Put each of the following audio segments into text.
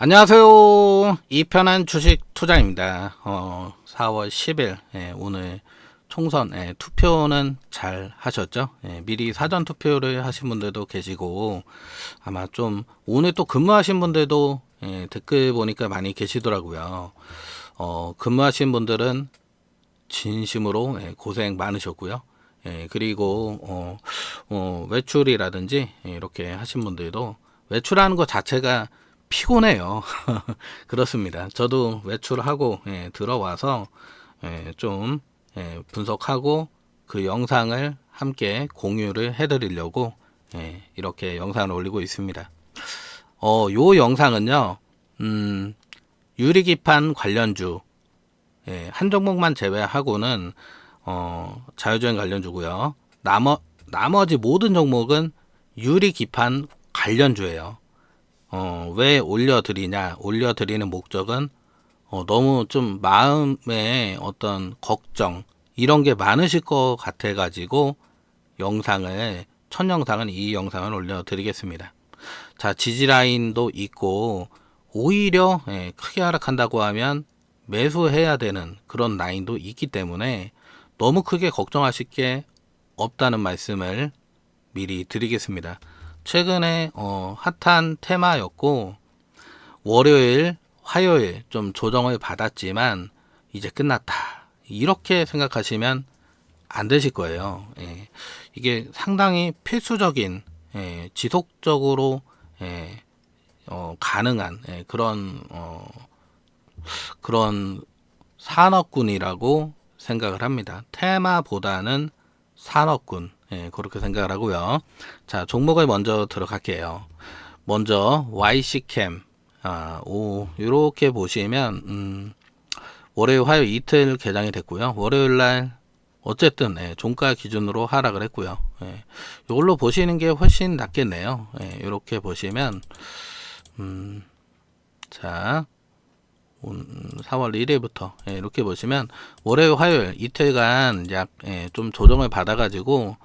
안녕하세요. 이편한 주식 투자입니다. 어, 4월 10일 예, 오늘 총선 예, 투표는 잘 하셨죠? 예, 미리 사전 투표를 하신 분들도 계시고 아마 좀 오늘 또 근무하신 분들도 예, 댓글 보니까 많이 계시더라고요. 어, 근무하신 분들은 진심으로 예, 고생 많으셨고요. 예, 그리고 어, 어, 외출이라든지 예, 이렇게 하신 분들도 외출하는 것 자체가 피곤해요. 그렇습니다. 저도 외출하고 예, 들어와서 예, 좀 예, 분석하고 그 영상을 함께 공유를 해드리려고 예, 이렇게 영상을 올리고 있습니다. 어, 요 영상은요, 음, 유리기판 관련주 예, 한 종목만 제외하고는 어, 자유주행 관련주고요. 나머 나머지 모든 종목은 유리기판 관련주예요. 어, 왜 올려드리냐? 올려드리는 목적은 어, 너무 좀 마음에 어떤 걱정 이런 게 많으실 것 같아가지고 영상을 첫 영상은 이 영상을 올려드리겠습니다. 자 지지라인도 있고 오히려 예, 크게 하락한다고 하면 매수해야 되는 그런 라인도 있기 때문에 너무 크게 걱정하실 게 없다는 말씀을 미리 드리겠습니다. 최근에 어, 핫한 테마였고 월요일, 화요일 좀 조정을 받았지만 이제 끝났다. 이렇게 생각하시면 안 되실 거예요. 예. 이게 상당히 필수적인 예, 지속적으로 예, 어, 가능한 예, 그런 어, 그런 산업군이라고 생각을 합니다. 테마보다는 산업군 예, 그렇게 생각을 하고요. 자, 종목을 먼저 들어갈게요. 먼저 YC캠 아, 오, 이렇게 보시면 음, 월요일, 화요일 이틀 개장이 됐고요. 월요일 날 어쨌든 예, 종가 기준으로 하락을 했고요. 예, 이걸로 보시는 게 훨씬 낫겠네요. 예, 이렇게 보시면 음, 자, 4월 1일부터 예, 이렇게 보시면 월요일 화요일 이틀간 약 좀 조정을 받아가지고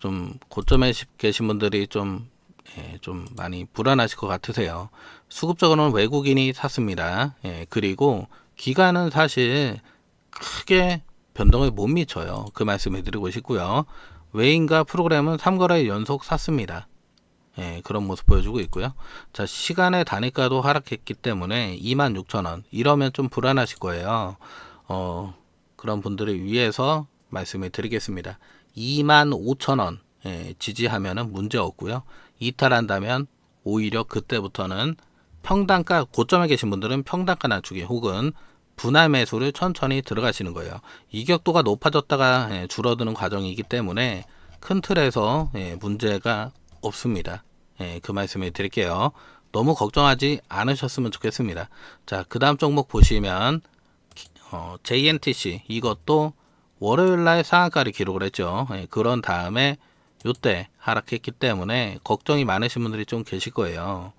좀 고점에 계신 분들이 좀, 예, 좀 많이 불안하실 것 같으세요. 수급적으로는 외국인이 샀습니다. 예, 그리고 기간은 사실 크게 변동을 못 미쳐요. 그 말씀을 드리고 싶고요. 외인과 프로그램은 3거래 연속 샀습니다. 예, 그런 모습 보여주고 있고요. 자, 시간의 단위가도 하락했기 때문에 26,000원. 이러면 좀 불안하실 거예요. 어, 그런 분들을 위해서 말씀을 드리겠습니다. 25,000원 예, 지지하면은 문제 없고요. 이탈한다면 오히려 그때부터는 평단가 고점에 계신 분들은 평단가 낮추기 혹은 분할 매수를 천천히 들어가시는 거예요. 이격도가 높아졌다가 예, 줄어드는 과정이기 때문에 큰 틀에서 예, 문제가 없습니다. 예, 그 말씀을 드릴게요. 너무 걱정하지 않으셨으면 좋겠습니다. 자, 그 다음 종목 보시면 어, JNTC 이것도 월요일 날 상한가를 기록을 했죠. 예, 그런 다음에 요때 하락했기 때문에 걱정이 많으신 분들이 좀 계실 거예요.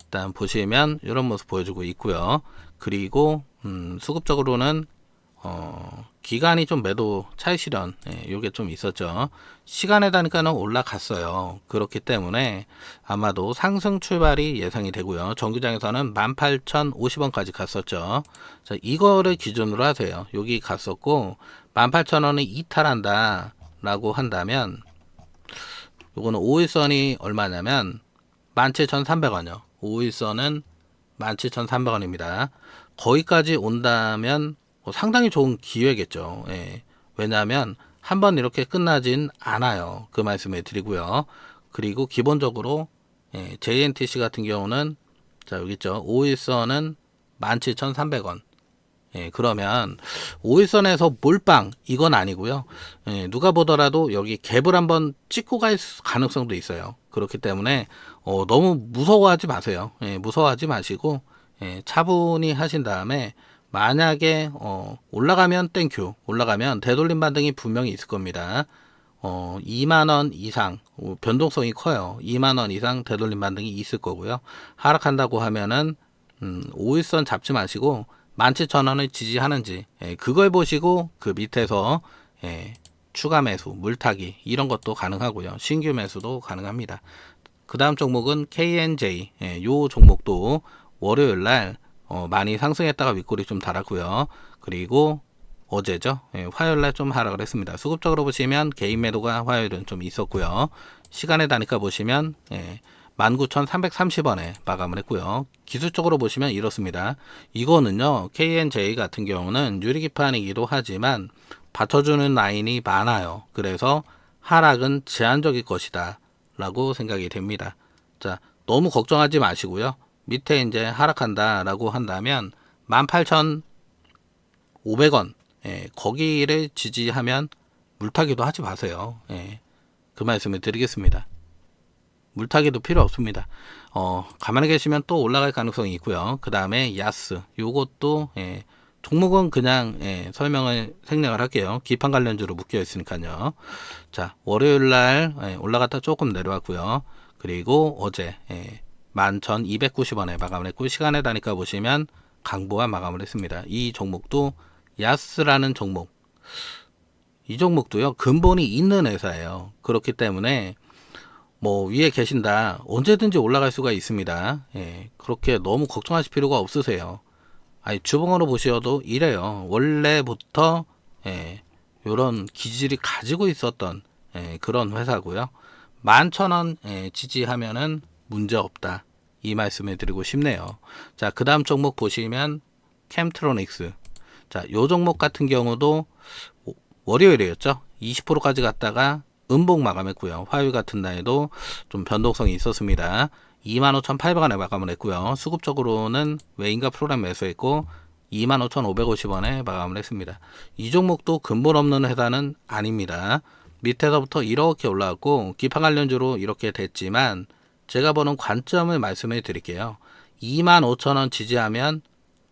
일단 보시면 이런 모습 보여주고 있고요. 그리고 음, 수급적으로는 어, 기간이 좀 매도 차익 실현, 예, 요게 좀 있었죠. 시간에 다니까는 올라갔어요. 그렇기 때문에 아마도 상승 출발이 예상이 되고요. 정규장에서는 18,050원까지 갔었죠. 자, 이거를 기준으로 하세요. 여기 갔었고, 18,000원을 이탈한다. 라고 한다면, 요거는 5일선이 얼마냐면, 17,300원이요. 5일선은 17,300원입니다. 거기까지 온다면 뭐 상당히 좋은 기회겠죠. 예. 왜냐하면 한 번 이렇게 끝나진 않아요. 그 말씀을 드리고요. 그리고 기본적으로 예, JNTC 같은 경우는 자 여기 있죠. 5일선은 17,300원. 예, 그러면 5일선에서 몰빵 이건 아니고요. 예, 누가 보더라도 여기 갭을 한번 찍고 갈 가능성도 있어요. 그렇기 때문에 어, 너무 무서워하지 마세요. 예, 무서워하지 마시고 예, 차분히 하신 다음에 만약에 어, 올라가면 땡큐 올라가면 되돌림 반등이 분명히 있을 겁니다. 어, 2만원 이상 어, 변동성이 커요. 2만원 이상 되돌림 반등이 있을 거고요. 하락한다고 하면은 음, 5일선 잡지 마시고 17,000원을 지지하는지 예, 그걸 보시고 그 밑에서 예, 추가 매수, 물타기 이런 것도 가능하고요. 신규 매수도 가능합니다. 그 다음 종목은 KNJ 예, 요 종목도 월요일 날 어, 많이 상승했다가 윗골이 좀 달았고요. 그리고 어제죠. 예, 화요일 날 좀 하락을 했습니다. 수급적으로 보시면 개인 매도가 화요일은 좀 있었고요. 시간에 다니까 보시면 예, 19,330원에 마감을 했고요. 기술적으로 보시면 이렇습니다. 이거는요, KNJ 같은 경우는 유리기판이기도 하지만 받쳐주는 라인이 많아요. 그래서 하락은 제한적일 것이다. 라고 생각이 됩니다. 자, 너무 걱정하지 마시고요. 밑에 이제 하락한다 라고 한다면 18,500원, 예, 거기를 지지하면 물타기도 하지 마세요. 예, 그 말씀을 드리겠습니다. 물타기도 필요 없습니다. 어, 가만히 계시면 또 올라갈 가능성이 있고요. 그 다음에 야스, 요것도, 예, 종목은 그냥, 예, 설명을 생략을 할게요. 기판 관련주로 묶여 있으니까요. 자, 월요일 날, 예, 올라갔다 조금 내려왔고요. 그리고 어제, 예, 11,290원에 마감을 했고, 시간에 다니까 보시면 강보와 마감을 했습니다. 이 종목도 야스라는 종목, 이 종목도요, 근본이 있는 회사예요. 그렇기 때문에, 뭐 위에 계신다 언제든지 올라갈 수가 있습니다. 예, 그렇게 너무 걱정하실 필요가 없으세요. 아니 주봉으로 보셔도 이래요. 원래부터 예, 요런 기질이 가지고 있었던 예, 그런 회사고요. 만천 원 예, 지지하면은 문제 없다. 이 말씀을 드리고 싶네요. 자, 그 다음 종목 보시면 캠트로닉스. 자, 요 종목 같은 경우도 월요일이었죠. 20%까지 갔다가 음봉 마감했고요. 화요일 같은 날에도 좀 변동성이 있었습니다. 25,800원에 마감을 했고요. 수급적으로는 외인가 프로그램 매수했고 25,550원에 마감을 했습니다. 이 종목도 근본 없는 회사는 아닙니다. 밑에서부터 이렇게 올라왔고 기판 관련주로 이렇게 됐지만 제가 보는 관점을 말씀해 드릴게요. 25,000원 지지하면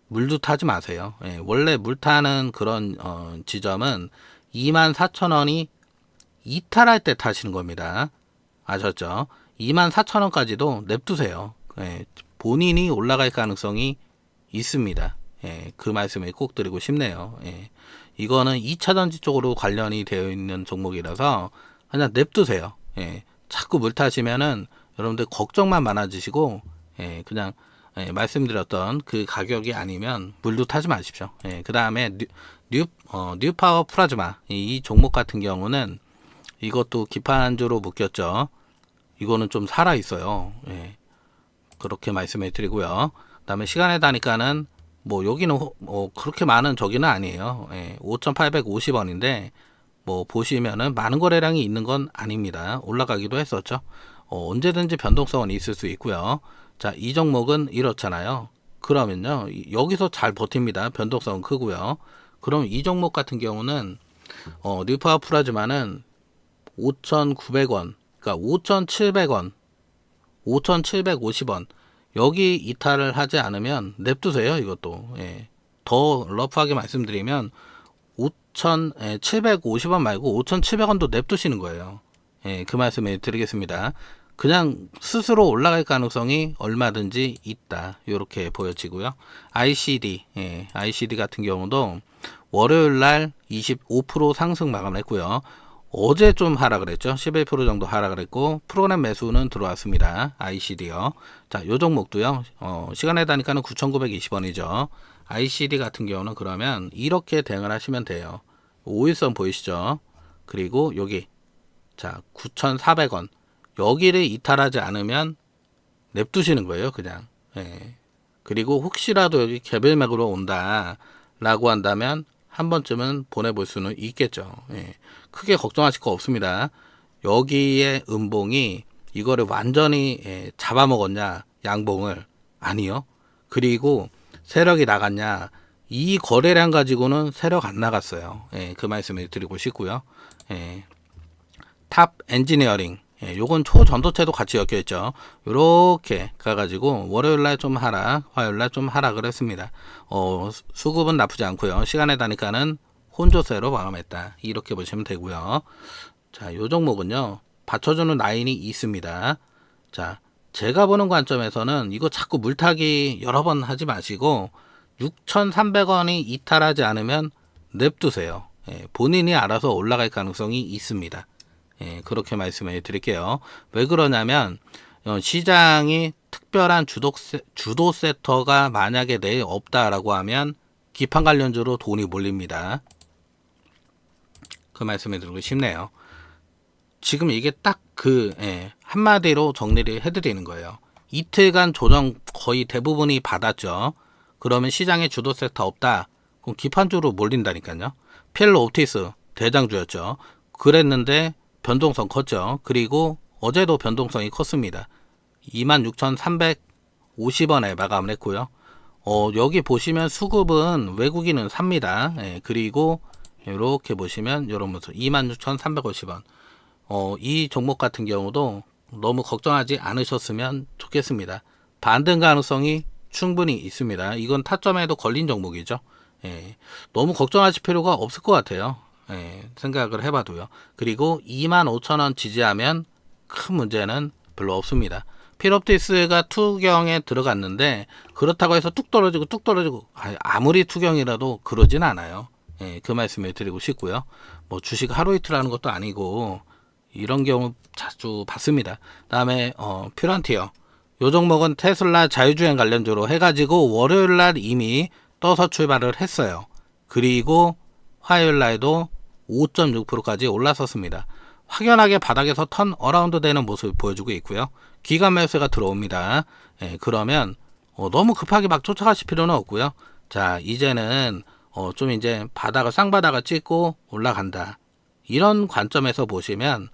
물도 타지 마세요. 예, 원래 물 타는 그런 어, 지점은 24,000원이 이탈할 때 타시는 겁니다. 아셨죠? 24,000원까지도 냅두세요. 예, 본인이 올라갈 가능성이 있습니다. 예, 그 말씀을 꼭 드리고 싶네요. 예, 이거는 2차전지 쪽으로 관련이 되어 있는 종목이라서 그냥 냅두세요. 예, 자꾸 물 타시면은 여러분들 걱정만 많아지시고 예, 그냥 예, 말씀드렸던 그 가격이 아니면 물도 타지 마십시오. 예, 그 다음에 뉴, 뉴, 어, 뉴파워 플라즈마 이, 이 종목 같은 경우는 이것도 기판주로 묶였죠. 이거는 좀 살아 있어요. 예. 그렇게 말씀해 드리고요. 그 다음에 시간에 다니까는 뭐 여기는 호- 뭐 그렇게 많은 저기는 아니에요. 예. 5,850원인데 뭐 보시면은 많은 거래량이 있는 건 아닙니다. 올라가기도 했었죠. 어, 언제든지 변동성은 있을 수 있고요. 자, 이 종목은 이렇잖아요. 그러면요. 이- 여기서 잘 버팁니다. 변동성은 크고요. 그럼 이 종목 같은 경우는 어, 뉴파워 프라즈마는 5,900원, 그러니까 5,700원, 5,750원 여기 이탈을 하지 않으면 냅두세요. 이것도 예. 더 러프하게 말씀드리면 5,750원 말고 5,700원도 냅두시는 거예요. 예, 그 말씀을 드리겠습니다. 그냥 스스로 올라갈 가능성이 얼마든지 있다. 이렇게 보여지고요. ICD, 예, ICD 같은 경우도 월요일 날 25% 상승 마감을 했고요. 어제 좀 하락을 했죠. 11% 정도 하락을 했고 프로그램 매수는 들어왔습니다. ICD요. 자, 요 종목도요. 어, 시간에 다니까는 9,920원이죠. ICD 같은 경우는 그러면 이렇게 대응을 하시면 돼요. 5일선 보이시죠? 그리고 여기 자, 9,400원. 여기를 이탈하지 않으면 냅두시는 거예요, 그냥. 예. 그리고 혹시라도 여기 개별맥으로 온다라고 한다면 한 번쯤은 보내볼 수는 있겠죠. 예. 크게 걱정하실 거 없습니다. 여기에 음봉이 이거를 완전히 예, 잡아먹었냐 양봉을 아니요. 그리고 세력이 나갔냐 이 거래량 가지고는 세력 안 나갔어요. 예, 그 말씀을 드리고 싶고요. 예. 탑 엔지니어링 예, 요건 초전도체도 같이 엮여 있죠. 요렇게 가가지고 월요일 날 좀 하락, 화요일 날 좀 하락을 했습니다. 어, 수- 수급은 나쁘지 않고요. 시간에 다니까는 혼조세로 마감했다. 이렇게 보시면 되고요. 자, 요 종목은요. 받쳐주는 라인이 있습니다. 자, 제가 보는 관점에서는 이거 자꾸 물타기 여러 번 하지 마시고 6,300원이 이탈하지 않으면 냅두세요. 예, 본인이 알아서 올라갈 가능성이 있습니다. 예, 그렇게 말씀을 드릴게요. 왜 그러냐면 어, 시장이 특별 특별한 주도, 세, 주도 세터가 만약에 내일 없다라고 하면 기판 관련주로 돈이 몰립니다. 그 말씀을 드리고 싶네요. 지금 이게 딱그 한마디로 정리를 해드리는 거예요. 이틀간 조정 거의 대부분이 받았죠. 그러면 시장에 주도 세터 없다. 그럼 기판주로 몰린다니까요. 필로 오티스 대장주였죠. 그랬는데 변동성 컸죠. 그리고 어제도 변동성이 컸습니다. 26,350원에 마감을 했고요. 어, 여기 보시면 수급은 외국인은 삽니다. 예, 그리고 이렇게 보시면 이런 모습 26,350원. 어, 이 종목 같은 경우도 너무 걱정하지 않으셨으면 좋겠습니다. 반등 가능성이 충분히 있습니다. 이건 타점에도 걸린 종목이죠. 예, 너무 걱정하실 필요가 없을 것 같아요. 예, 생각을 해봐도요. 그리고 25,000원 지지하면 큰 문제는 별로 없습니다. 필옵티스가 투경에 들어갔는데 그렇다고 해서 뚝 떨어지고 뚝 떨어지고 아, 아무리 투경이라도 그러진 않아요. 예, 그 말씀을 드리고 싶고요. 뭐 주식 하루 이틀 하는 것도 아니고 이런 경우 자주 봤습니다. 다음에 어, 퓨런티어 요 종목은 테슬라 자유주행 관련주로 해가지고 월요일 날 이미 떠서 출발을 했어요. 그리고 화요일 날도 5.6%까지 올라섰습니다. 확연하게 바닥에서 턴 어라운드 되는 모습을 보여주고 있고요. 기관 매수가 들어옵니다. 예, 그러면 어, 너무 급하게 막 쫓아가실 필요는 없고요. 자, 이제는 어, 좀 이제 바닥을 쌍바닥을 찍고 올라간다. 이런 관점에서 보시면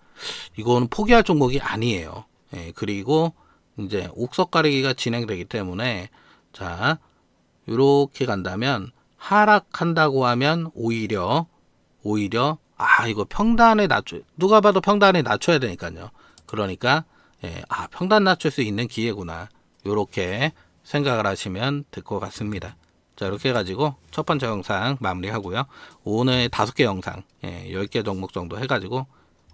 이거는 포기할 종목이 아니에요. 예, 그리고 이제 옥석 가리기가 진행되기 때문에 자, 이렇게 간다면 하락한다고 하면 오히려 오히려 아 이거 평단에 낮춰 누가 봐도 평단에 낮춰야 되니까요. 그러니까 예, 아 평단 낮출 수 있는 기회구나. 요렇게 생각을 하시면 될 것 같습니다. 자 이렇게 해가지고 첫 번째 영상 마무리하고요. 오늘 다섯 개 영상 예, 10개 종목 정도 해가지고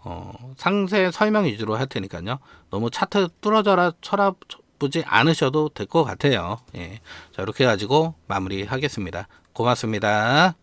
어, 상세 설명 위주로 할 테니까요. 너무 차트 뚫어져라 쳐다보지 않으셔도 될 것 같아요. 예. 자, 이렇게 해가지고 마무리하겠습니다. 고맙습니다.